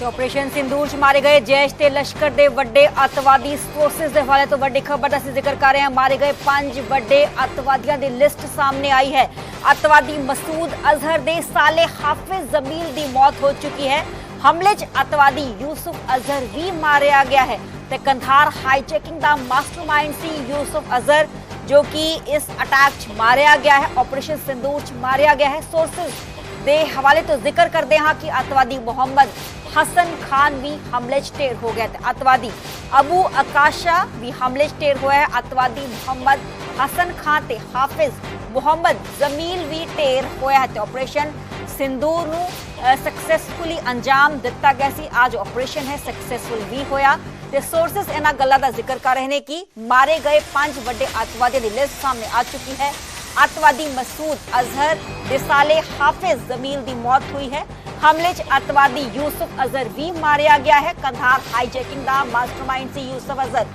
ਤੇ ਆਪਰੇਸ਼ਨ ਸਿੰਦੂਰ 'ਚ ਮਾਰੇ ਗਏ। ਜੈਸ਼ ਤੇ ਲਸ਼ਕਰ ਦੇ ਵੱਡੇ ਅੱਤਵਾਦੀ ਫੋਰਸਿਸ ਦੇ ਹਵਾਲੇ ਤੋਂ ਵੱਡੀ ਖਬਰ ਦਾ ਅਸੀਂ ਜ਼ਿਕਰ ਕਰ ਰਹੇ ਹਾਂ। ਮਾਰੇ ਗਏ ਪੰਜ ਵੱਡੇ ਅੱਤਵਾਦੀਆਂ ਦੀ ਲਿਸਟ ਸਾਹਮਣੇ ਆਈ ਹੈ। ਅੱਤਵਾਦੀ ਮਸੂਦ ਅਜ਼ਹਰ ਦੇ ਸਾਲੇ ਹਾਫਿਜ਼ ਜ਼ਮੀਲ ਦੀ ਮੌਤ ਹੋ ਚੁੱਕੀ ਹੈ। ਹਮਲੇ 'ਚ ਅੱਤਵਾਦੀ ਯੂਸਫ ਅਜ਼ਹਰ ਵੀ ਮਾਰਿਆ ਗਿਆ ਹੈ ਤੇ ਕੰਧਾਰ ਹਾਈਜੈਕਿੰਗ ਦਾ ਮਾਸਟਰਮਾਈਂਡ ਸੀ ਯੂਸਫ ਅਜ਼ਹਰ, ਜੋ ਕਿ ਇਸ ਅਟੈਕ 'ਚ ਮਾਰਿਆ ਗਿਆ ਹੈ। ਆਪਰੇਸ਼ਨ ਸਿੰਦੂਰ 'ਚ ਮਾਰਿਆ ਗਿਆ ਹੈ। ਸੋਰਸਸ ਦੇ ਹਵਾਲੇ ਤੋਂ ਜ਼ਿਕਰ ਕਰਦੇ ਹਾਂ ਕਿ ਅੱਤਵਾਦੀ ਮੁਹੰਮਦ ਹਸਨ ਖਾਨ ਵੀ ਹਮਲੇ 'ਚ ਢੇਰ ਹੋ ਗਿਆ ਤੇ ਅੱਤਵਾਦੀ। ਅਬੂ ਆਕਾਸ਼ਾ ਵੀ ਹਮਲੇ 'ਚ ਢੇਰ ਹੋਇਆ ਹੈ ਮੁਹੰਮਦ ਹਸਨ ਖਾਨ ਤੇ ਹਾਫਿਜ਼ ਮੁਹੰਮਦ ਜ਼ਮੀਲ ਵੀ ਢੇਰ ਹੋਇਆ ਤੇ ਆਪਰੇਸ਼ਨ ਸਿੰਦੂਰ ਨੂੰ ਸਕਸੈਸਫੁਲੀ ਅੰਜਾਮ ਦਿੱਤਾ ਗਿਆ ਸੀ। ਅੱਜ ਆਪਰੇਸ਼ਨ ਹੈ ਸਕਸੈਸਫੁਲ ਵੀ ਹੋਇਆ। ਤੇ ਸੋਰਸਸ ਇਹਨਾਂ ਗੱਲਾਂ ਦਾ ਜ਼ਿਕਰ ਕਰ ਰਹੇ ਨੇ ਕਿ ਮਾਰੇ ਗਏ ਪੰਜ ਵੱਡੇ ਅੱਤਵਾਦੀਆਂ ਦੀ ਲਿਸਟ ਸਾਹਮਣੇ ਆ ਚੁੱਕੀ ਹੈ। ਅੱਤਵਾਦੀ ਮਸੂਦ ਅਜ਼ਹਰ ਦੇ ਸਾਲੇ ਹਾਫਿਜ਼ ਜ਼ਮੀਲ ਦੀ ਮੌਤ ਹੋਈ ਹੈ ਹਮਲੇ 'ਚ ਅੱਤਵਾਦੀ ਯੂਸਫ ਅਜ਼ਹਰ ਵੀ ਮਾਰਿਆ ਗਿਆ ਹੈ ਕੰਧਾਰ ਹਾਈਜੈਕਿੰਗ ਦਾ ਮਾਸਟਰਮਾਈਂਡ ਸੀ ਯੂਸਫ ਅਜ਼ਹਰ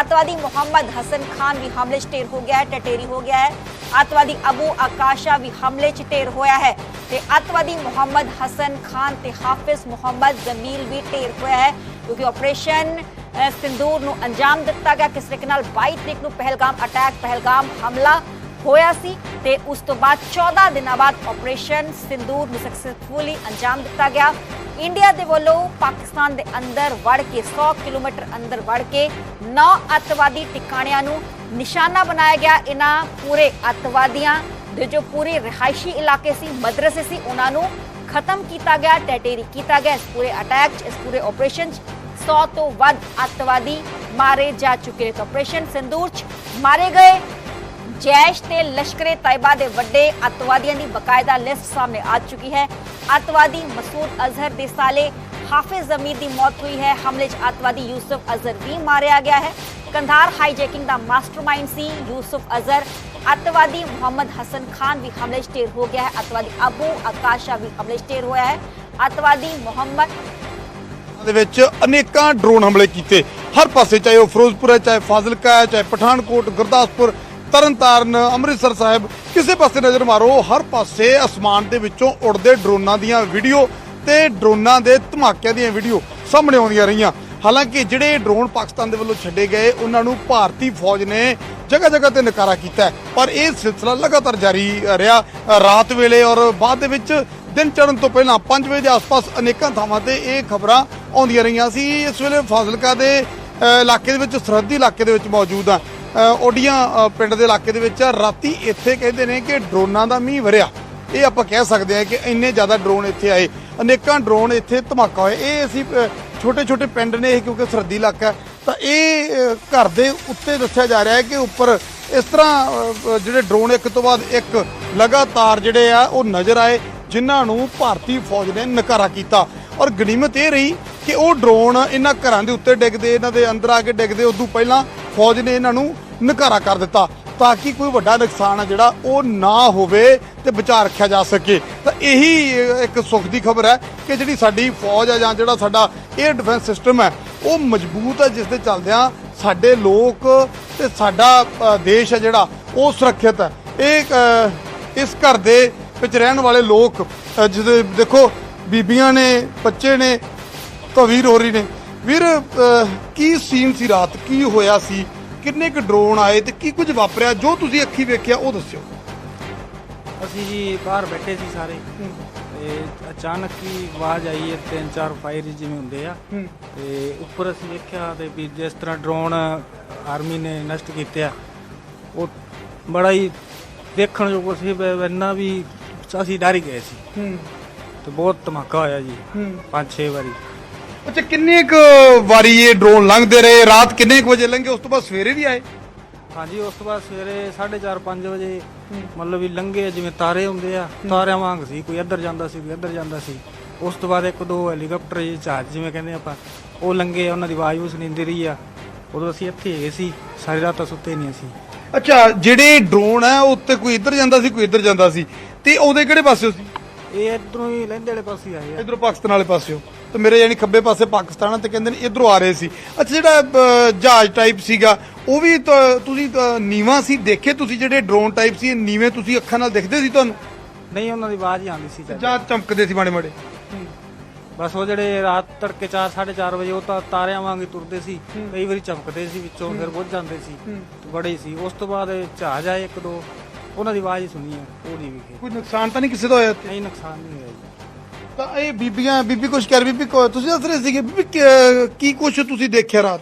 ਅੱਤਵਾਦੀ ਮੁਹੰਮਦ ਹਸਨ ਖਾਨ ਵੀ ਹਮਲੇ 'ਚ ਢੇਰ ਹੋ ਗਿਆ ਹੈ ਟਟੇਰੀ ਹੋ ਗਿਆ ਹੈ ਅੱਤਵਾਦੀ ਅਬੂ ਆਕਾਸ਼ਾ ਵੀ ਹਮਲੇ 'ਚ ਢੇਰ ਹੋਇਆ ਹੈ ਤੇ ਅੱਤਵਾਦੀ ਮੁਹੰਮਦ ਹਸਨ ਖਾਨ ਤੇ ਹਾਫਿਜ਼ ਮੁਹੰਮਦ ਜ਼ਮੀਲ ਵੀ ਢੇਰ ਹੋਇਆ ਹੈ ਕਿਉਂਕਿ ਆਪਰੇਸ਼ਨ ਸਿੰਦੂਰ ਨੂੰ ਅੰਜਾਮ ਦਿੱਤਾ ਗਿਆ ਕਿਸ ਤਰੀਕੇ ਨਾਲ 22 ਤਰੀਕ ਨੂੰ ਪਹਿਲਗਾਮ ਅਟੈਕ ਪਹਿਲਗਾਮ ਹਮਲਾ ਹੋਇਆ ਸੀ ਤੇ ਉਸ ਤੋਂ ਬਾਅਦ 14 ਦਿਨਾਂ ਬਾਅਦ ਆਪਰੇਸ਼ਨ ਸਿੰਦੂਰ ਨੂੰ ਸਕਸੈਸਫੁਲੀ ਅੰਜਾਮ ਦਿੱਤਾ ਗਿਆ। ਇੰਡੀਆ ਦੇ ਵੱਲੋਂ ਪਾਕਿਸਤਾਨ ਦੇ ਅੰਦਰ ਵੜ ਕੇ 100 ਕਿਲੋਮੀਟਰ ਅੰਦਰ ਵੜ ਕੇ 9 ਅੱਤਵਾਦੀ ਟਿਕਾਣਿਆਂ ਨੂੰ ਨਿਸ਼ਾਨਾ ਬਣਾਇਆ ਗਿਆ। ਇਹਨਾਂ ਪੂਰੇ ਅੱਤਵਾਦੀਆਂ ਦੇ ਜੋ ਪੂਰੇ ਰਿਹਾਇਸ਼ੀ ਇਲਾਕੇ ਸੀ, ਮਦਰਸੇ ਸੀ, ਉਹਨਾਂ ਨੂੰ ਖਤਮ ਕੀਤਾ ਗਿਆ, ਟੈਟੇਰੀ ਕੀਤਾ ਗਿਆ। ਇਸ ਪੂਰੇ ਅਟੈਕ 'ਚ, ਇਸ ਪੂਰੇ ਆਪਰੇਸ਼ਨ 'ਚ 100 ਤੋਂ ਵੱਧ ਅੱਤਵਾਦੀ ਮਾਰੇ ਜਾ ਚੁੱਕੇ। ਨੇ ਤਾਂ ਆਪਰੇਸ਼ਨ ਸਿੰਦੂਰ 'ਚ ਮਾਰੇ ਗਏ। ਜੈਸ਼ ਤੇ ਲਸ਼ਕਰੇ ਤੈਬਾ ਦੇ ਵੱਡੇ ਅੱਤਵਾਦੀਆਂ ਦੀ ਬਕਾਇਦਾ ਲਿਸਟ ਸਾਹਮਣੇ ਆ ਚੁੱਕੀ ਹੈ। ਅੱਤਵਾਦੀ ਮਸੂਦ ਅਜ਼ਹਰ ਦੇ ਸਾਲੇ ਹਾਫਿਜ਼ ਜ਼ਮੀਰ ਦੀ ਮੌਤ ਹੋਈ ਹੈ। ਹਮਲੇ 'ਚ ਅੱਤਵਾਦੀ ਯੂਸਫ ਅਜ਼ਹਰ ਵੀ ਮਾਰਿਆ ਗਿਆ ਹੈ। ਕੰਧਾਰ ਹਾਈਜੈਕਿੰਗ ਦਾ ਮਾਸਟਰਮਾਈਂਡ ਸੀ ਯੂਸਫ ਅਜ਼ਹਰ। ਅੱਤਵਾਦੀ ਮੁਹੰਮਦ ਹਸਨ ਖਾਨ ਵੀ ਹਮਲੇ 'ਚ ਢੇਰ ਹੋ ਗਿਆ ਹੈ। ਅੱਤਵਾਦੀ ਅਬੂ ਆਕਾਸ਼ਾ ਵੀ ਹਮਲੇ 'ਚ ਢੇਰ ਹੋਇਆ ਹੈ। ਅੱਤਵਾਦੀ ਮੁਹੰਮਦ ਦੇ ਵਿੱਚ ਅਨੇਕਾਂ ਡਰੋਨ ਹਮਲੇ ਕੀਤੇ। ਹਰ ਪਾਸੇ ਚਾਹੇ ਉਹ ਫਿਰੋਜ਼ਪੁਰ ਹੈ, ਚਾਹੇ ਫਾਜ਼ਿਲਕਾ ਹੈ, ਚਾਹੇ ਪਠਾਨਕੋਟ, ਗੁਰਦਾਸਪੁਰ ਤਰਨਤਾਰਨ ਅੰਮ੍ਰਿਤਸਰ ਸਾਹਿਬ। ਕਿਸੇ ਪਾਸੇ ਨਜ਼ਰ ਮਾਰੋ, ਹਰ ਪਾਸੇ ਅਸਮਾਨ ਦੇ ਵਿੱਚੋਂ ਉੜਦੇ ਡਰੋਨਾਂ ਦੀਆਂ ਵੀਡੀਓ ਤੇ ਡਰੋਨਾਂ ਦੇ ਧਮਾਕਿਆਂ ਦੀਆਂ ਵੀਡੀਓ ਸਾਹਮਣੇ ਆਉਂਦੀਆਂ ਰਹੀਆਂ। ਹਾਲਾਂਕਿ ਜਿਹੜੇ ਡਰੋਨ ਪਾਕਿਸਤਾਨ ਦੇ ਵੱਲੋਂ ਛੱਡੇ ਗਏ, ਉਹਨਾਂ ਨੂੰ ਭਾਰਤੀ ਫੌਜ ਨੇ ਜਗ੍ਹਾ ਜਗ੍ਹਾ ਤੇ ਨਕਾਰਾ ਕੀਤਾ ਪਰ ਇਹ ਸਿਲਸਿਲਾ ਲਗਾਤਾਰ ਜਾਰੀ ਰਿਹਾ ਰਾਤ ਵੇਲੇ ਔਰ ਬਾਅਦ ਦੇ ਵਿੱਚ ਦਿਨ ਚੜ੍ਹਨ ਤੋਂ ਪਹਿਲਾਂ 5 ਵਜੇ ਦੇ ਆਸ-ਪਾਸ ਅਨੇਕਾਂ ਥਾਵਾਂ ਤੇ ਇਹ ਖਬਰਾਂ ਆਉਂਦੀਆਂ ਰਹੀਆਂ ਸੀ। ਇਸ ਵੇਲੇ ਫਾਜ਼ਿਲਕਾ ਦੇ ਇਲਾਕੇ ਦੇ ਵਿੱਚ, ਸਰਹੱਦੀ ਇਲਾਕੇ ਦੇ ਵਿੱਚ ਮੌਜੂਦ ਆ ਓਡੀਆਂ ਪਿੰਡ ਦੇ ਇਲਾਕੇ ਦੇ ਵਿੱਚ ਰਾਤੀ ਇੱਥੇ ਕਹਿੰਦੇ ਨੇ ਕਿ ਡਰੋਨਾਂ ਦਾ ਮੀਂਹ ਵਰਿਆ। ਇਹ ਆਪਾਂ ਕਹਿ ਸਕਦੇ ਹਾਂ ਕਿ ਇੰਨੇ ਜ਼ਿਆਦਾ ਡਰੋਨ ਇੱਥੇ ਆਏ। ਅਨੇਕਾਂ ਡਰੋਨ ਇੱਥੇ ਧਮਾਕਾ ਹੋਏ ਇਹ ਅਸੀਂ ਛੋਟੇ ਛੋਟੇ ਪਿੰਡ ਨੇ ਇਹ ਕਿਉਂਕਿ ਸਰਹੱਦੀ ਇਲਾਕਾ ਤਾਂ ਇਹ ਘਰ ਦੇ ਉੱਤੇ ਦੱਸਿਆ ਜਾ ਰਿਹਾ ਹੈ ਕਿ ਉੱਪਰ ਇਸ ਤਰ੍ਹਾਂ ਜਿਹੜੇ ਡਰੋਨ ਇੱਕ ਤੋਂ ਬਾਅਦ ਇੱਕ ਲਗਾਤਾਰ ਜਿਹੜੇ ਆ, ਉਹ ਨਜ਼ਰ ਆਏ, ਜਿਨ੍ਹਾਂ ਨੂੰ ਭਾਰਤੀ ਫੌਜ ਨੇ ਨਕਾਰਾ ਕੀਤਾ। ਔਰ ਗਨੀਮਤ ਇਹ ਰਹੀ ਕਿ ਉਹ ਡਰੋਨ ਇਹਨਾਂ ਘਰਾਂ ਦੇ ਉੱਤੇ ਡਿੱਗਦੇ ਇਹਨਾਂ ਦੇ ਅੰਦਰ ਆ ਕੇ ਡਿੱਗਦੇ ਉਦੋਂ ਪਹਿਲਾਂ ਫੌਜ ਨੇ ਇਹਨਾਂ ਨੂੰ ਨਕਾਰਾ ਕਰ ਦਿੱਤਾ ਤਾਂ ਕਿ ਕੋਈ ਵੱਡਾ ਨੁਕਸਾਨ ਆ ਜਿਹੜਾ ਉਹ ਨਾ ਹੋਵੇ ਤੇ ਬਚਾ ਰੱਖਿਆ ਜਾ ਸਕੇ। ਤਾਂ ਇਹੀ ਇੱਕ ਸੁੱਖ ਦੀ ਖਬਰ ਹੈ ਕਿ ਜਿਹੜੀ ਸਾਡੀ ਫੌਜ ਹੈ ਜਾਂ ਜਿਹੜਾ ਸਾਡਾ 에ਅਰ ਡਿਫੈਂਸ ਸਿਸਟਮ ਹੈ ਉਹ ਮਜ਼ਬੂਤ ਹੈ ਜਿਸ ਦੇ ਚੱਲਦਿਆਂ ਸਾਡੇ ਲੋਕ ਤੇ ਸਾਡਾ ਦੇਸ਼ ਹੈ ਜਿਹੜਾ ਉਹ ਸੁਰੱਖਿਅਤ ਹੈ। ਇਹ ਇਸ ਘਰ ਦੇ ਵਿੱਚ ਰਹਿਣ ਵਾਲੇ ਲੋਕ ਅ, ਜਿਹਦੇ ਦੇਖੋ ਬੀਬੀਆਂ ਨੇ ਬੱਚੇ ਨੇ ਤਾਂ ਵੀਰ ਹੋ ਰਹੀ ਨੇ। ਵੀਰ ਕੀ ਸੀਨ ਸੀ ਰਾਤ? ਕੀ ਹੋਇਆ ਸੀ? ਕਿੰਨੇ ਕੁ ਡਰੋਨ ਆਏ ਤੇ ਕੀ ਕੁਝ ਵਾਪਰਿਆ? ਜੋ ਤੁਸੀਂ ਅੱਖੀ ਵੇਖਿਆ ਉਹ ਦੱਸਿਓ। ਅਸੀਂ ਜੀ ਬਾਹਰ ਬੈਠੇ ਸੀ ਸਾਰੇ। ਤੇ ਅਚਾਨਕ ਹੀ ਆਵਾਜ਼ ਆਈ ਹੈ ਤਿੰਨ ਚਾਰ ਫਾਇਰ ਜਿਵੇਂ ਹੁੰਦੇ ਆ। ਤੇ ਉੱਪਰ ਅਸੀਂ ਵੇਖਿਆ ਤੇ ਵੀ ਜਿਸ ਤਰ੍ਹਾਂ ਡਰੋਨ ਆਰਮੀ ਨੇ ਨਸ਼ਟ ਕੀਤੇ ਆ ਉਹ ਬੜਾ ਹੀ ਦੇਖਣ ਯੋਗ ਸੀ ਇੰਨਾ ਵੀ ਅਸੀਂ ਡਰ ਗਏ ਸੀ। ਹੂੰ। ਤੇ ਬਹੁਤ ਧਮਾਕਾ ਹੋਇਆ ਜੀ। ਹੂੰ। ਪੰਜ ਛੇ ਵਾਰੀ। ਅੱਛਾ ਕਿੰਨੇ ਕੁ ਵਾਰੀ ਇਹ ਡਰੋਨ ਲੰਘਦੇ ਰਹੇ? ਰਾਤ ਕਿੰਨੇ ਕੁ ਵਜੇ ਲੰਘੇ? ਉਸ ਤੋਂ ਬਾਅਦ ਸਵੇਰੇ ਵੀ ਆਏ? ਹਾਂਜੀ ਉਸ ਤੋਂ ਬਾਅਦ ਸਵੇਰੇ 4:30 5 ਵਜੇ ਮਤਲਬ ਵੀ ਲੰਘੇ ਜਿਵੇਂ ਤਾਰੇ ਹੁੰਦੇ ਆ ਤਾਰਿਆਂ ਵਾਂਗ ਸੀ ਕੋਈ ਇੱਧਰ ਜਾਂਦਾ ਸੀ ਕੋਈ ਇੱਧਰ ਜਾਂਦਾ ਸੀ। ਉਸ ਤੋਂ ਬਾਅਦ ਇੱਕ ਦੋ ਹੈਲੀਕਾਪਟਰ ਜੀ ਜਹਾਜ਼ ਜਿਵੇਂ ਕਹਿੰਦੇ ਆਪਾਂ ਉਹ ਲੰਘੇ ਉਹਨਾਂ ਦੀ ਆਵਾਜ਼ ਉਸ ਨਿੰਦੀ ਰਹੀ ਆ। ਉਦੋਂ ਅਸੀਂ ਇੱਥੇ ਹੈਗੇ ਸੀ ਸਾਰੀ ਰਾਤ ਤਾਂ ਸੁੱਤੇ ਨਹੀਂ ਸੀ ਅੱਛਾ ਜਿਹੜੇ ਡਰੋਨ ਹੈ ਉਹ ਉੱਤੇ ਕੋਈ ਇੱਧਰ ਜਾਂਦਾ ਸੀ ਕੋਈ ਇੱਧਰ ਜਾਂਦਾ ਸੀ? ਤੇ ਉਹਦੇ ਕਿਹੜੇ ਪਾਸਿਓ ਸੀ ਇਹ ਇਧਰੋਂ ਹੀ ਲਹਿੰਦੇ ਵਾਲੇ ਪਾਸੇ ਆਏ ਆ। ਇਧਰੋਂ ਪਾਕਿਸਤਾਨ ਵਾਲੇ ਪਾਸਿਓ ਤੇ ਮੇਰੇ ਯਾਨੀ ਖੱਬੇ ਪਾਸੇ ਪਾਕਿਸਤਾਨ ਆ ਤੇ ਕਹਿੰਦੇ ਨੇ ਇਧਰੋਂ ਆ ਰਹੇ ਸੀ। ਅੱਛਾ ਜਿਹੜਾ ਅ, ਜਹਾਜ਼ ਟਾਈਪ ਸੀਗਾ ਉਹ ਵੀ ਤਾਂ ਤੁਸੀਂ ਤਾਂ ਨੀਵਾਂ ਸੀ ਦੇਖੇ ਤੁਸੀਂ ਜਿਹੜੇ ਡਰੋਨ ਟਾਈਪ ਸੀ ਇਹ ਨੀਵੇਂ ਤੁਸੀਂ ਅੱਖਾਂ ਨਾਲ ਦਿਖਦੇ ਸੀ ਤੁਹਾਨੂੰ? ਨਹੀਂ ਉਹਨਾਂ ਦੀ ਆਵਾਜ਼ ਹੀ ਆਉਂਦੀ ਸੀ ਜਾਂ ਚਮਕਦੇ ਸੀ ਮਾੜੇ ਮਾੜੇ? ਬਸ ਉਹ ਜਿਹੜੇ ਰਾਤ ਤੜਕੇ 4 4:30 ਵਜੇ ਉਹ ਤਾਂ ਤਾਰਿਆਂ ਵਾਂਗ ਹੀ ਤੁਰਦੇ ਸੀ। ਕਈ ਵਾਰੀ ਚਮਕਦੇ ਸੀ ਵਿੱਚੋਂ ਫਿਰ ਬੁੱਝ ਜਾਂਦੇ ਸੀ। ਤੇ ਬੜੇ ਹੀ ਸੀ। ਉਸ ਤੋਂ ਬਾਅਦ ਜਹਾਜ਼ ਆਏ ਇੱਕ ਦੋ। ਉਹਨਾਂ ਦੀ ਆਵਾਜ਼ ਹੀ ਸੁਣੀ ਆ ਉਹ ਨਹੀਂ ਵਿਖੇ। ਕੋਈ ਨੁਕਸਾਨ ਤਾਂ ਨਹੀਂ ਕਿਸੇ ਦਾ ਹੋਇਆ ਇੱਥੇ? ਨਹੀਂ ਨੁਕਸਾਨ ਨਹੀਂ ਹੋਇਆ। ਤਾਂ ਇਹ ਬੀਬੀਆਂ ਬੀਬੀ ਕੁਛ ਕਰ ਬੀਬੀ ਕੋ- ਤੁਸੀਂ ਦੱਸ ਰਹੇ ਸੀਗੇ ਬੀਬੀ ਕੀ- ਕੀ ਕੁਛ ਤੁਸੀਂ ਦੇਖਿਆ ਰਾਤ?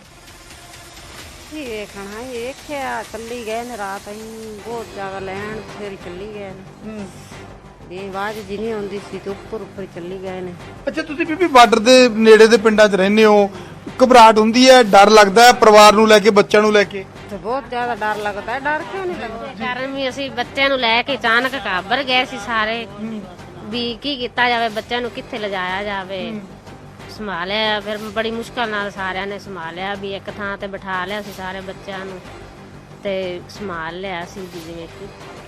ਕੀ ਵੇਖਣਾ ਇਹ ਵੇਖਿਆ ਚੱਲੀ ਗਏ ਨੇ ਰਾਤ ਅਸੀਂ ਬਹੁਤ ਜ਼ਿਆਦਾ ਲੈਣ ਫਿਰ ਚੱਲੀ ਗਏ ਨੇ। ਇਹ ਆਵਾਜ਼ ਜੀ ਨਹੀਂ ਆਉਂਦੀ ਸੀ ਤੇ ਉੱਪਰ ਉੱਪਰ ਚੱਲੀ ਗਏ ਨੇ। ਅੱਛਾ ਤੁਸੀਂ ਬੀਬੀ ਬਾਰਡਰ ਦੇ ਨੇੜੇ ਦੇ ਪਿੰਡਾਂ 'ਚ ਰਹਿੰਦੇ ਹੋ। ਘਬਰਾਹਟ ਹੁੰਦੀ ਹੈ ਡਰ ਲੱਗਦਾ ਹੈ ਪਰਿਵਾਰ ਨੂੰ ਲੈ ਕੇ ਬੱਚਿਆਂ ਨੂੰ ਲੈ ਕੇ? ਤੇ ਬਹੁਤ ਜ਼ਿਆਦਾ ਡਰ ਲੱਗਦਾ ਹੈ ਡਰ ਕਿਉਂ ਨਹੀਂ ਲੱਗਦਾ? ਕਾਰਨ ਵੀ ਅਸੀਂ ਬੱਚਿਆਂ ਨੂੰ ਲੈ ਕੇ ਅਚਾਨਕ ਕਾਬਰ ਗਏ ਸੀ ਸਾਰੇ। ਵੀ ਕੀ ਕੀਤਾ ਜਾਵੇ ਬੱਚਿਆਂ ਨੂੰ ਕਿੱਥੇ ਲਿਜਾਇਆ ਜਾਵੇ। ਸੰਭਾਲਿਆ ਫਿਰ ਬੜੀ ਮੁਸ਼ਕਲ ਨਾਲ ਸਾਰਿਆਂ ਨੇ ਸੰਭਾਲਿਆ ਵੀ ਇੱਕ ਥਾਂ ਤੇ ਬਿਠਾ ਲਿਆ ਸੀ ਸਾਰੇ ਬੱਚਿਆਂ ਨੂੰ ਤੇ ਸੰਭਾਲ ਲਿਆ ਸੀ ਜਿਵੇਂ ਕਿ।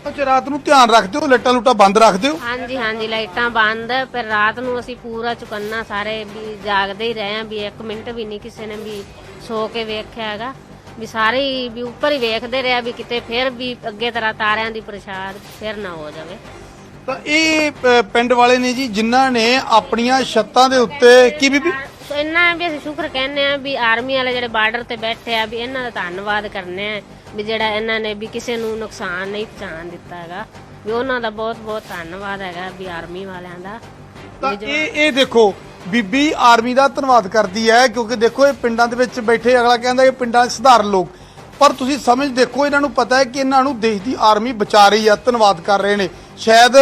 ਅੱਛਾ ਰਾਤ ਨੂੰ ਧਿਆਨ ਰੱਖਦੇ ਹੋ? ਲੱਟਾਂ ਲੁੱਟਾਂ ਬੰਦ ਰੱਖਦੇ ਹੋ? ਹਾਂਜੀ ਹਾਂਜੀ ਲਾਈਟਾਂ ਬੰਦ। ਫਿਰ ਰਾਤ ਨੂੰ ਅਸੀਂ ਪੂਰਾ ਚੁਕੰਨਾ ਸਾਰੇ ਵੀ ਜਾਗਦੇ ਹੀ ਰਹੇ ਆ ਵੀ ਇੱਕ ਮਿੰਟ ਵੀ ਨਹੀਂ ਕਿਸੇ ਨੇ ਵੀ ਸੋ ਕੇ ਵੇਖਿਆ ਹੈਗਾ। ਵੀ ਸਾਰੇ ਹੀ ਵੀ ਉੱਪਰ ਹੀ ਵੇਖਦੇ ਰਿਹਾ ਵੀ ਕਿਤੇ ਫਿਰ ਵੀ ਅੱਗੇ ਤਰ੍ਹਾਂ ਤਾਰਿਆਂ ਦੀ ਪ੍ਰਸ਼ਾਦ ਫਿਰ ਨਾ ਹੋ ਜਾਵੇ। ਤਾਂ ਇਹ ਅ, ਪਿੰਡ ਵਾਲੇ ਨੇ ਜੀ ਜਿਨ੍ਹਾਂ ਨੇ ਆਪਣੀਆਂ ਛੱਤਾਂ ਦੇ ਉੱਤੇ ਕੀ ਬੀਬੀ? ਸੋ ਇੰਨਾ ਹੈ ਵੀ ਅਸੀਂ ਸ਼ੁਕਰ ਕਹਿੰਦੇ ਆ ਵੀ ਆਰਮੀ ਵਾਲੇ ਜਿਹੜੇ ਬਾਰਡਰ ਤੇ ਬੈਠੇ ਆ ਵੀ ਇਹਨਾਂ ਦਾ ਧੰਨਵਾਦ ਕਰਨੇ ਆ ਵੀ ਜਿਹੜਾ ਇਹਨਾਂ ਨੇ ਵੀ ਕਿਸੇ ਨੂੰ ਨੁਕਸਾਨ ਨਹੀਂ ਪਹੁੰਚਾਉਣ ਦਿੱਤਾ ਹੈਗਾ। ਵੀ ਉਹਨਾਂ ਦਾ ਬਹੁਤ ਬਹੁਤ ਧੰਨਵਾਦ ਹੈਗਾ ਵੀ ਆਰਮੀ ਵਾਲਿਆਂ ਦਾ। ਤਾਂ ਇਹ ਇਹ ਦੇਖੋ ਬੀਬੀ ਆਰਮੀ ਦਾ ਧੰਨਵਾਦ ਕਰਦੀ ਹੈ ਕਿਉਂਕਿ ਦੇਖੋ ਇਹ ਪਿੰਡਾਂ ਦੇ ਵਿੱਚ ਬੈਠੇ ਅਗਲਾ ਕਹਿੰਦਾ ਇਹ ਪਿੰਡਾਂ 'ਚ ਸਧਾਰਨ ਲੋਕ। ਪਰ ਤੁਸੀਂ ਸਮਝ ਦੇਖੋ ਇਹਨਾਂ ਨੂੰ ਪਤਾ ਹੈ ਕਿ ਇਹਨਾਂ ਨੂੰ ਦੇਸ਼ ਦੀ ਆਰਮੀ ਬਚਾ ਰਹੀ ਆ ਧੰਨਵਾਦ ਕਰ ਰਹੇ ਨੇ। ਸ਼ਾਇਦ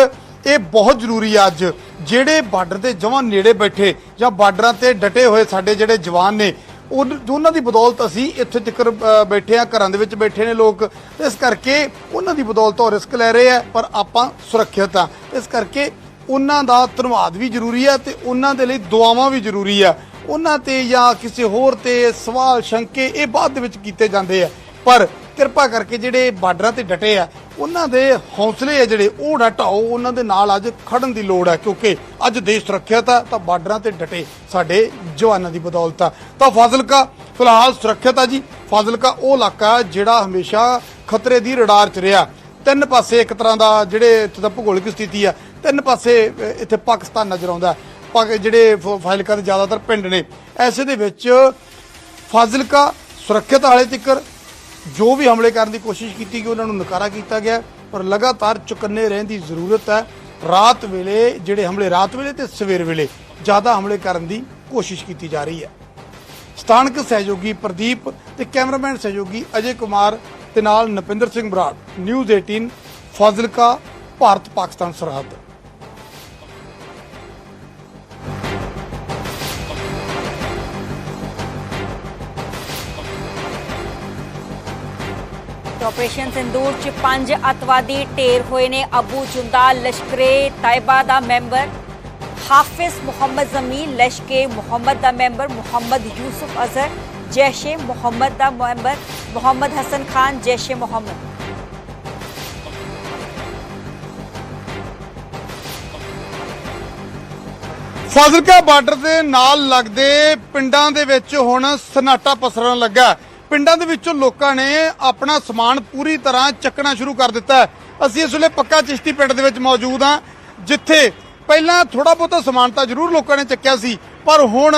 ਇਹ ਬਹੁਤ ਜ਼ਰੂਰੀ ਆ ਅੱਜ। ਜਿਹੜੇ ਬਾਰਡਰ ਤੇ ਜਮਾਂ ਨੇੜੇ ਬੈਠੇ ਜਾਂ ਬਾਰਡਰਾਂ ਤੇ ਡਟੇ ਹੋਏ ਸਾਡੇ ਜਿਹੜੇ ਜਵਾਨ ਨੇ ਉਹਨਾਂ ਦੀ ਬਦੌਲਤ ਅਸੀਂ ਇੱਥੇ ਤੱਕ ਬੈਠੇ ਆ, ਘਰਾਂ ਦੇ ਵਿੱਚ ਬੈਠੇ ਨੇ ਲੋਕ। ਇਸ ਕਰਕੇ ਉਹਨਾਂ ਦੀ ਬਦੌਲਤ ਉਹ ਰਿਸਕ ਲੈ ਰਹੇ ਆ, ਪਰ ਆਪਾਂ ਸੁਰੱਖਿਅਤ ਆ। ਇਸ ਕਰਕੇ ਉਹਨਾਂ ਦਾ ਧੰਨਵਾਦ ਵੀ ਜ਼ਰੂਰੀ ਹੈ ਤੇ ਉਹਨਾਂ ਦੇ ਲਈ ਦੁਆਵਾਂ ਵੀ ਜ਼ਰੂਰੀ ਆ। ਉਹਨਾਂ ਤੇ ਜਾਂ ਕਿਸੇ ਹੋਰ ਤੇ ਸਵਾਲ, ਸ਼ੰਕੇ ਇਹ ਬਾਅਦ ਦੇ ਵਿੱਚ ਕੀਤੇ ਜਾਂਦੇ ਆ। ਪਰ ਕਿਰਪਾ ਕਰਕੇ ਜਿਹੜੇ ਬਾਰਡਰਾਂ ਤੇ ਡਟੇ ਆ ਉਹਨਾਂ ਦੇ ਹੌਸਲੇ ਆ ਜਿਹੜੇ, ਉਹ ਨਾ ਢਾਓ, ਉਹਨਾਂ ਦੇ ਨਾਲ ਅੱਜ ਖੜਨ ਦੀ ਲੋੜ ਹੈ ਕਿਉਂਕਿ ਅੱਜ ਦੇਸ਼ ਸੁਰੱਖਿਅਤ ਆ, ਤਾਂ ਬਾਰਡਰਾਂ ਤੇ ਡਟੇ ਸਾਡੇ ਜਵਾਨਾਂ ਦੀ ਬਦੌਲਤ ਆ। ਤਾਂ ਫਾਜ਼ਿਲਕਾ, ਫਿਲਹਾਲ ਸੁਰੱਖਿਅਤ ਆ ਜੀ। ਫਾਜ਼ਿਲਕਾ, ਉਹ ਇਲਾਕਾ ਜਿਹੜਾ ਹਮੇਸ਼ਾ ਖਤਰੇ ਦੀ ਰਡਾਰ 'ਚ ਰਿਹਾ। ਤਿੰਨ ਪਾਸੇ ਇੱਕ ਤਰ੍ਹਾਂ ਦਾ ਜਿਹੜੇ ਇੱਥੇ ਦਾ ਭੂਗੋਲਿਕ ਸਥਿਤੀ ਆ, ਤਿੰਨ ਪਾਸੇ ਇੱਥੇ ਪਾਕਿਸਤਾਨ ਨਜ਼ਰ ਆਉਂਦਾ। ਪਾਕ, ਜਿਹੜੇ ਫ- ਫਾਜ਼ਿਲਕਾ ਦੇ ਜ਼ਿਆਦਾਤਰ ਪਿੰਡ ਨੇ। ਐਸੇ ਦੇ ਵਿੱਚ ਫਾਜ਼ਿਲਕਾ ਸੁਰੱਖਿਅਤ ਵਾਲੇ ਤਿੱਕਰ ਜੋ ਵੀ ਹਮਲੇ ਕਰਨ ਦੀ ਕੋਸ਼ਿਸ਼ ਕੀਤੀ ਗਈ, ਉਹਨਾਂ ਨੂੰ ਨਕਾਰਾ ਕੀਤਾ ਗਿਆ ਪਰ ਲਗਾਤਾਰ ਚੁਕੰਨੇ ਰਹਿਣ ਦੀ ਜ਼ਰੂਰਤ ਹੈ। ਰਾਤ ਵੇਲੇ ਜਿਹੜੇ ਹਮਲੇ, ਰਾਤ ਵੇਲੇ ਤੇ ਸਵੇਰ ਵੇਲੇ ਜ਼ਿਆਦਾ ਹਮਲੇ ਕਰਨ ਦੀ ਕੋਸ਼ਿਸ਼ ਕੀਤੀ ਜਾ ਰਹੀ ਹੈ। ਸਥਾਨਕ ਸਹਿਯੋਗੀ ਪ੍ਰਦੀਪ ਤੇ ਕੈਮਰਾਮੈਨ ਸਹਿਯੋਗੀ ਅਜੇ ਕੁਮਾਰ ਤੇ ਨਾਲ ਨਪਿੰਦਰ ਸਿੰਘ ਬਰਾੜ, ਨਿਊਜ਼ 18 ਫਾਜ਼ਿਲਕਾ, ਭਾਰਤ, ਪਾਕਿਸਤਾਨ ਸਰਹੱਦ। ਆਪਰੇਸ਼ਨ ਸਿੰਦੂਰ ਚ ਪੰਜ ਅਤਵਾਦੀ ਢੇਰ ਹੋਏ ਨੇ। ਅਬੂ ਜੁੰਦਾ, ਲਸ਼ਕਰੇ, ਤਾਇਬਾ ਦਾ ਮੈਂਬਰ, ਹਾਫਿਜ਼ ਮੁਹੰਮਦ ਜ਼ਮੀਨ ਲਸ਼ਕੇ ਮੁਹੰਮਦ ਦਾ ਮੈਂਬਰ, ਮੁਹੰਮਦ ਯੂਸਫ ਅਜ਼ਹਰ, ਜੈਸ਼ੇ ਮੁਹੰਮਦ ਦਾ ਮੈਂਬਰ, ਮੁਹੰਮਦ ਹਸਨ ਖਾਨ, ਜੈਸ਼ੇ ਮੁਹੰਮਦ। ਫਾਜ਼ਿਲਕਾ ਬਾਰਡਰ ਦੇ ਨਾਲ ਲੱਗਦੇ ਪਿੰਡਾਂ ਦੇ ਵਿੱਚ ਹੁਣ ਸਨਾਟਾ ਪਸਰਨ ਲੱਗਾ। ਪਿੰਡਾਂ ਦੇ ਵਿੱਚੋਂ ਲੋਕਾਂ ਨੇ ਆਪਣਾ ਸਮਾਨ ਪੂਰੀ ਤਰ੍ਹਾਂ ਚੱਕਣਾ ਸ਼ੁਰੂ ਕਰ ਦਿੱਤਾ ਅਸੀਂ ਇਸ ਵੇਲੇ ਪੱਕਾ ਚਿਸ਼ਤੀ ਪਿੰਡ ਦੇ ਵਿੱਚ ਮੌਜੂਦ ਹਾਂ, ਜਿੱਥੇ ਪਹਿਲਾਂ ਥੋੜਾ ਬਹੁਤਾ ਸਮਾਨ ਤਾਂ ਜ਼ਰੂਰ ਲੋਕਾਂ ਨੇ ਚੱਕਿਆ ਸੀ, ਪਰ ਹੁਣ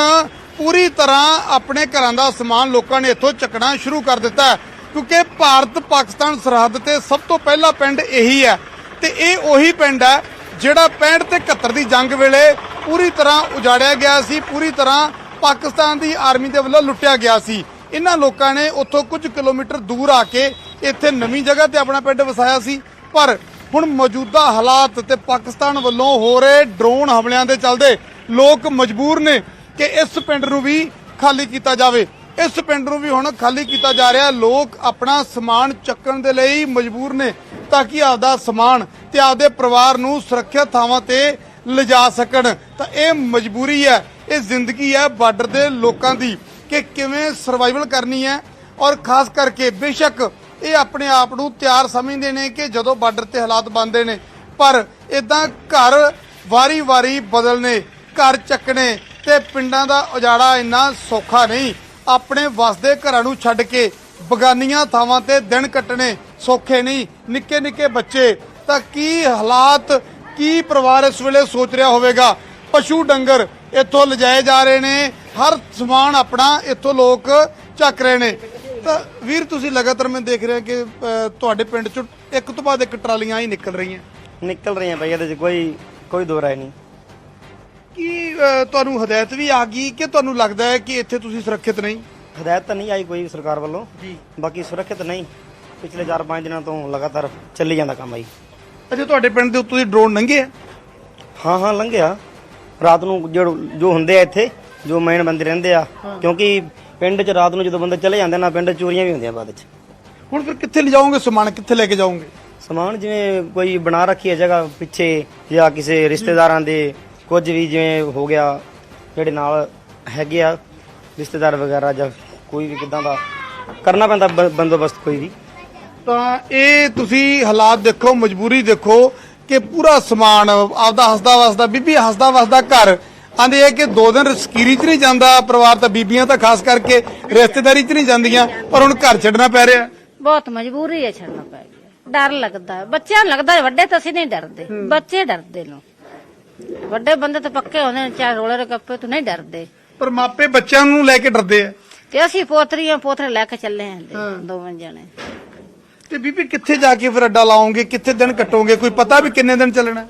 ਪੂਰੀ ਤਰ੍ਹਾਂ ਆਪਣੇ ਘਰਾਂ ਦਾ ਸਮਾਨ ਲੋਕਾਂ ਨੇ ਇੱਥੋਂ ਚੱਕਣਾ ਸ਼ੁਰੂ ਕਰ ਦਿੱਤਾ ਕਿਉਂਕਿ ਭਾਰਤ ਪਾਕਿਸਤਾਨ ਸਰਹੱਦ ਤੇ ਸਭ ਤੋਂ ਪਹਿਲਾ ਪਿੰਡ ਇਹੀ ਹੈ ਤੇ ਇਹ ਉਹੀ ਪਿੰਡ ਹੈ ਜਿਹੜਾ 65 ਤੇ 71 ਦੀ ਜੰਗ ਵੇਲੇ ਪੂਰੀ ਤਰ੍ਹਾਂ ਉਜਾੜਿਆ ਗਿਆ ਸੀ, ਪੂਰੀ ਤਰ੍ਹਾਂ ਪਾਕਿਸਤਾਨ ਦੀ ਆਰਮੀ ਦੇ ਵੱਲੋਂ ਲੁੱਟਿਆ ਗਿਆ ਸੀ। ਇਹਨਾਂ ਲੋਕਾਂ ਨੇ ਉੱਥੋਂ ਕੁਝ ਕਿਲੋਮੀਟਰ ਦੂਰ ਆ ਕੇ ਇੱਥੇ ਨਵੀਂ ਜਗ੍ਹਾ ਤੇ ਆਪਣਾ ਪਿੰਡ ਵਸਾਇਆ ਸੀ। ਪਰ ਹੁਣ ਮੌਜੂਦਾ ਹਾਲਾਤ ਤੇ ਪਾਕਿਸਤਾਨ ਵੱਲੋਂ ਹੋ ਰਹੇ ਡਰੋਨ ਹਮਲਿਆਂ ਦੇ ਚੱਲਦੇ ਲੋਕ ਮਜਬੂਰ ਨੇ ਕਿ ਇਸ ਪਿੰਡ ਨੂੰ ਵੀ ਖਾਲੀ ਕੀਤਾ ਜਾਵੇ। ਇਸ ਪਿੰਡ ਨੂੰ ਵੀ ਹੁਣ ਖਾਲੀ ਕੀਤਾ ਜਾ ਰਿਹਾ। ਲੋਕ ਆਪਣਾ ਸਮਾਨ ਚੱਕਣ ਦੇ ਲਈ ਮਜਬੂਰ ਨੇ ਤਾਂ ਕਿ ਆਪਦਾ ਸਮਾਨ ਤੇ ਆਪਦੇ ਪਰਿਵਾਰ ਨੂੰ ਸੁਰੱਖਿਅਤ ਥਾਵਾਂ ਤੇ ਲਿਜਾ ਸਕਣ। ਤਾਂ ਇਹ ਮਜਬੂਰੀ ਹੈ, ਇਹ ਜ਼ਿੰਦਗੀ ਹੈ ਬਾਰਡਰ ਦੇ ਲੋਕਾਂ ਦੀ। ਕਿ ਕਿਵੇਂ ਸਰਵਾਈਵਲ ਕਰਨੀ ਹੈ ਔਰ ਖਾਸ ਕਰਕੇ ਬੇਸ਼ੱਕ ਇਹ ਆਪਣੇ ਆਪ ਨੂੰ ਤਿਆਰ ਸਮਝਦੇ ਨੇ ਕਿ ਜਦੋਂ ਬਾਰਡਰ ਤੇ ਹਾਲਾਤ ਬਣਦੇ ਨੇ, ਪਰ ਇਦਾਂ ਘਰ ਵਾਰੀ-ਵਾਰੀ ਬਦਲਨੇ, ਘਰ ਚੱਕਣੇ ਤੇ ਪਿੰਡਾਂ ਦਾ ਉਜਾੜਾ ਇੰਨਾ ਸੌਖਾ ਨਹੀਂ। ਆਪਣੇ ਵਸਦੇ ਘਰਾਂ ਨੂੰ ਛੱਡ ਕੇ ਬਗਾਨੀਆਂ ਥਾਵਾਂ ਤੇ ਦਿਨ ਕੱਟਣੇ ਸੌਖੇ ਨਹੀਂ। ਨਿੱਕੇ ਨਿੱਕੇ ਬੱਚੇ, ਤਾਂ ਕੀ ਹਾਲਾਤ, ਕੀ ਪਰਿਵਾਰ ਇਸ ਵੇਲੇ ਸੋਚ ਰਿਹਾ ਹੋਵੇਗਾ? ਪਸ਼ੂ ਡੰਗਰ ਇੱਥੋਂ ਲਿਜਾਏ ਜਾ ਰਹੇ ਨੇ। ਹਰ ਸਮਾਨ ਆਪਣਾ ਇੱਥੋਂ ਲੋਕ ਚੱਕ ਰਹੇ ਨੇ। ਤਾਂ ਵੀਰ ਤੁਸੀਂ ਲਗਾਤਾਰ ਮੈਂ ਦੇਖ ਰਿਹਾ ਕਿ ਅ, ਤੁਹਾਡੇ ਪਿੰਡ ਚੋਂ ਇੱਕ ਤੋਂ ਬਾਅਦ ਇੱਕ ਟਰਾਲੀਆਂ ਹੀ ਨਿਕਲ ਰਹੀਆਂ। ਨਿਕਲ ਰਹੀਆਂ ਭਾਈ ਇਹਦੇ ਚ ਕੋਈ ਕੋਈ ਦੋ ਰਾਏ ਨਹੀਂ। ਕੀ ਅ, ਤੁਹਾਨੂੰ ਹਦਾਇਤ ਵੀ ਆ ਗਈ ਕਿ ਤੁਹਾਨੂੰ ਲੱਗਦਾ ਹੈ ਕਿ ਇੱਥੇ ਤੁਸੀਂ ਸੁਰੱਖਿਅਤ ਨਹੀਂ? ਹਦਾਇਤ ਤਾਂ ਨਹੀਂ ਆਈ ਕੋਈ ਸਰਕਾਰ ਵੱਲੋਂ। ਜੀ। ਬਾਕੀ ਸੁਰੱਖਿਅਤ ਨਹੀਂ। ਪਿਛਲੇ 4-5 ਦਿਨਾਂ ਤੋਂ ਲਗਾਤਾਰ ਚੱਲੀ ਜਾਂਦਾ ਕੰਮ ਆਈ ਅੱਛਾ ਤੁਹਾਡੇ ਪਿੰਡ ਦੇ ਉੱਤੋਂ ਦੀ ਡਰੋਨ ਲੰਘੇ ਆ? ਹਾਂ ਹਾਂ ਲੰਘਿਆ ਰਾਤ ਨੂੰ ਜੋ ਜੋ ਹੁੰਦੇ ਆ ਇੱਥੇ ਜੋ ਮੇਨ ਬੰਦੇ ਰਹਿੰਦੇ ਆ ਕਿਉਂਕਿ ਪਿੰਡ 'ਚ ਰਾਤ ਨੂੰ ਜਦੋਂ ਬੰਦੇ ਚਲੇ ਜਾਂਦੇ ਨਾ ਪਿੰਡ 'ਚ ਚੋਰੀਆਂ ਵੀ ਹੁੰਦੀਆਂ ਬਾਅਦ 'ਚ। ਹੁਣ ਫਿਰ ਕਿੱਥੇ ਲਿਜਾਓਗੇ ਸਮਾਨ? ਕਿੱਥੇ ਲੈ ਕੇ ਜਾਓਗੇ? ਸਮਾਨ ਜਿਵੇਂ ਕੋਈ ਬਣਾ ਰੱਖੀ ਹੈ ਜਗ੍ਹਾ ਪਿੱਛੇ ਜਾਂ ਕਿਸੇ ਰਿਸ਼ਤੇਦਾਰਾਂ ਦੇ ਕੁਝ ਵੀ ਜਿਵੇਂ ਹੋ ਗਿਆ ਜਿਹੜੇ ਨਾਲ ਹੈਗੇ ਆ ਰਿਸ਼ਤੇਦਾਰ ਵਗੈਰਾ ਜਾਂ ਕੋਈ ਵੀ ਕਿਦਾਂ ਦਾ ਕਰਨਾ ਪੈਂਦਾ ਬੰਦੋਬਸਤ ਕੋਈ ਵੀ। ਤਾਂ ਇਹ ਤੁਸੀਂ ਹਾਲਾਤ ਦੇਖੋ ਮਜਬੂਰੀ ਦੇਖੋ ਕਿ ਪੂਰਾ ਸਮਾਨ ਆਪਦਾ ਹੱਸਦਾ ਵਸਦਾ ਬੀਬੀ ਹੱਸਦਾ ਵਸਦਾ ਘਰ ਆਂਦੇ ਆ ਕਿ ਦੋ ਦਿਨ ਸਕੀਰੀ 'ਚ ਨਹੀਂ ਜਾਂਦਾ ਪਰਿਵਾਰ ਤਾਂ ਬੀਬੀਆਂ ਤਾਂ ਖਾਸ ਕਰਕੇ ਰਿਸ਼ਤੇਦਾਰੀ 'ਚ ਨਹੀਂ ਜਾਂਦੀਆਂ ਪਰ ਹੁਣ ਘਰ ਛੱਡਣਾ ਪੈ ਰਿਹਾ। ਬਹੁਤ ਮਜਬੂਰੀ ਹੈ ਛੱਡਣਾ ਪੈ ਗਿਆ। ਡਰ ਲੱਗਦਾ। ਬੱਚਿਆਂ ਨੂੰ ਲੱਗਦਾ ਵੱਡੇ ਤਾਂ ਅਸੀਂ ਨਹੀਂ ਡਰਦੇ। ਬੱਚੇ ਡਰਦੇ ਨੇ। ਵੱਡੇ ਬੰਦੇ ਤਾਂ ਪੱਕੇ ਹੁੰਦੇ ਨੇ ਚਾਹੇ ਰੋਲੇ ਰੱਪੇ ਤੋਂ ਨਹੀਂ ਡਰਦੇ। ਪਰ ਮਾਪੇ ਬੱਚਿਆਂ ਨੂੰ ਲੈ ਕੇ ਡਰਦੇ ਆ। ਤੇ ਅਸੀਂ ਪੋਤਰੀਆਂ ਪੋਤਰੇ ਲੈ ਕੇ ਚੱਲੇ ਆਂ ਦੋਵੇਂ ਜਣੇ। ਤੇ ਬੀਬੀ ਕਿੱਥੇ ਜਾ ਕੇ ਫਿਰ ਅੱਡਾ ਲਾਓਗੇ? ਕਿੱਥੇ ਦਿਨ ਕੱਟੋਗੇ? ਕੋਈ ਪਤਾ ਵੀ ਕਿੰਨੇ ਦਿਨ ਚੱਲਣਾ?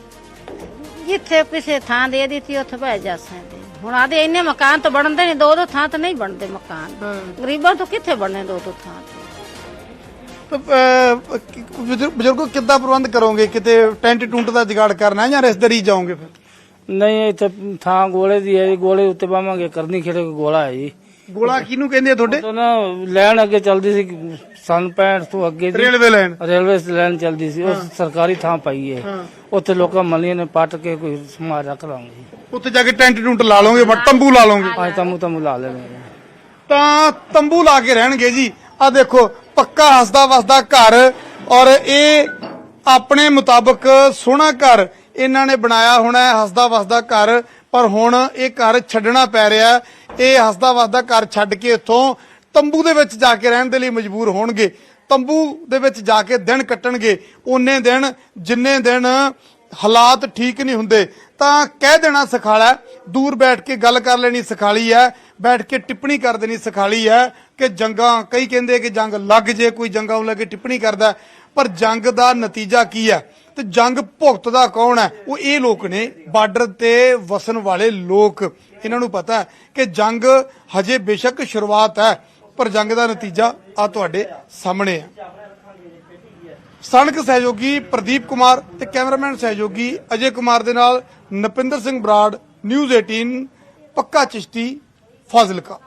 ਜਿੱਥੇ ਕਿਸੇ ਥਾਂ ਦੇ ਦਿੱਤੀ ਉੱਥੇ ਬਹਿ ਜਾ ਸਕਦੇ ਹੁਣ ਆਦੇ ਇੰਨੇ ਮਕਾਨ ਤਾਂ ਬਣਦੇ ਨਹੀਂ ਦੋ ਦੋ ਥਾਂ ਤਾਂ ਨਹੀਂ ਬਣਦੇ ਮਕਾਨ। ਗਰੀਬਾਂ ਤੋਂ ਕਿੱਥੇ ਬਣਨੇ ਦੋ ਦੋ ਥਾਂ ਤੇ? ਬਜ਼ੁਰਗ- ਕਿੱਦਾਂ ਪ੍ਰਬੰਧ ਕਰੋਗੇ? ਕਿਤੇ ਟੈਂਟ ਟੁੰਟ ਦਾ ਜੁਗਾੜ ਕਰਨਾ ਜਾਂ ਰਿਸ਼ਤੇਦਾਰੀ ਜਾਓਗੇ ਫਿਰ? ਨਹੀਂ ਇੱਥੇ ਥਾਂ ਗੋਲੇ ਦੀ ਹੈ ਜੀ ਗੋਲੇ ਉੱਤੇ ਪਾਵਾਂਗੇ ਕਰਨੀ ਖੇੜੇ ਕੋ ਗੋਲਾ ਹੈ ਜੀ। ਗੋਲਾ ਕਿਹਨੂੰ ਕਹਿੰਦੇ ਆ ਤੁਹਾਡੇ? ਤਾਂ ਨਾ ਲੈਣ ਅੱਗੇ ਚੱਲਦੀ ਸੀ ਸਨ 65 ਤੋਂ ਅੱਗੇ ਦੀ ਰੇਲਵੇ ਲਾਈਨ ਰੇਲਵੇ ਲਾਈਨ ਚੱਲਦੀ ਸੀ ਉਹ ਸਰਕਾਰੀ ਥਾਂ ਪਈ ਹੈ। ਉੱਥੇ ਲੋਕਾਂ ਮੱਲੀਆਂ ਨੇ ਪੱਟ ਕੇ ਕੋਈ ਸਮਾਨ ਰੱਖ ਲਾਂਗੇ। ਉੱਥੇ ਜਾ ਕੇ ਟੈਂਟ ਟੁੰਟ ਲਾ ਲਓਗੇ ਮ- ਤੰਬੂ ਲਾ ਲਓਗੇ। ਅੱਜ ਤਮੂ ਤਮੂ ਲਾ ਲੈਣੇ ਤਾਂ ਤੰਬੂ ਲਾ ਕੇ ਰਹਿਣਗੇ ਜੀ। ਆ ਦੇਖੋ ਪੱਕਾ ਹੱਸਦਾ ਵਸਦਾ ਘਰ ਔਰ ਇਹ ਆਪਣੇ ਮੁਤਾਬਕ ਸੋਹਣਾ ਘਰ ਇਹਨਾਂ ਨੇ ਬਣਾਇਆ ਹੋਣਾ ਹੈ ਹੱਸਦਾ ਵਸਦਾ ਘਰ, ਪਰ ਹੁਣ ਇਹ ਘਰ ਛੱਡਣਾ ਪੈ ਰਿਹਾ ਇਹ ਹੱਸਦਾ ਵਸਦਾ ਘਰ ਛੱਡ ਕੇ ਇੱਥੋਂ ਤੰਬੂ ਦੇ ਵਿੱਚ ਜਾ ਕੇ ਰਹਿਣ ਦੇ ਲਈ ਮਜਬੂਰ ਹੋਣਗੇ। ਤੰਬੂ ਦੇ ਵਿੱਚ ਜਾ ਕੇ ਦਿਨ ਕੱਟਣਗੇ। ਉਹਨੇ ਦਿਨ, ਜਿੰਨੇ ਦਿਨ ਹਾਲਾਤ ਠੀਕ ਨਹੀਂ ਹੁੰਦੇ, ਤਾਂ ਕਹਿ ਦੇਣਾ ਸਿਖਾਲਾ ਦੂਰ ਬੈਠ ਕੇ ਗੱਲ ਕਰ ਲੈਣੀ ਸਿਖਾਲੀ ਹੈ, ਬੈਠ ਕੇ ਟਿੱਪਣੀ ਕਰ ਦੇਣੀ ਸਿਖਾਲੀ ਹੈ ਕਿ ਜੰਗਾਂ, ਕਈ ਕਹਿੰਦੇ ਕਿ ਜੰਗ ਲੱਗ ਜੇ, ਕੋਈ ਜੰਗਾਂ ਨੂੰ ਲੈ ਕੇ ਟਿੱਪਣੀ ਕਰਦਾ ਪਰ ਜੰਗ ਦਾ ਨਤੀਜਾ ਕੀ ਹੈ? ਤੇ ਜੰਗ ਭੁਗਤਦਾ ਕੌਣ ਹੈ? ਉਹ ਇਹ ਲੋਕ ਨੇ, ਬਾਰਡਰ ਤੇ ਵਸਣ ਵਾਲੇ ਲੋਕ। ਇਹਨਾਂ ਨੂੰ ਪਤਾ ਹੈ ਕਿ ਜੰਗ ਹਜੇ ਬੇਸ਼ੱਕ ਸ਼ੁਰੂਆਤ ਹੈ, ਪਰ ਜੰਗ ਦਾ ਨਤੀਜਾ ਆ ਤੁਹਾਡੇ ਸਾਹਮਣੇ ਹੈ। ਸਥਾਨਕ ਸਹਿਯੋਗੀ ਪ੍ਰਦੀਪ ਕੁਮਾਰ ਤੇ ਕੈਮਰਾਮੈਨ ਸਹਿਯੋਗੀ ਅਜੇ ਕੁਮਾਰ ਦੇ ਨਾਲ ਨਪਿੰਦਰ ਸਿੰਘ ਬਰਾੜ, ਨਿਊਜ਼ 18 ਪੱਕਾ ਚਿਸ਼ਤੀ, ਫਾਜ਼ਿਲਕਾ।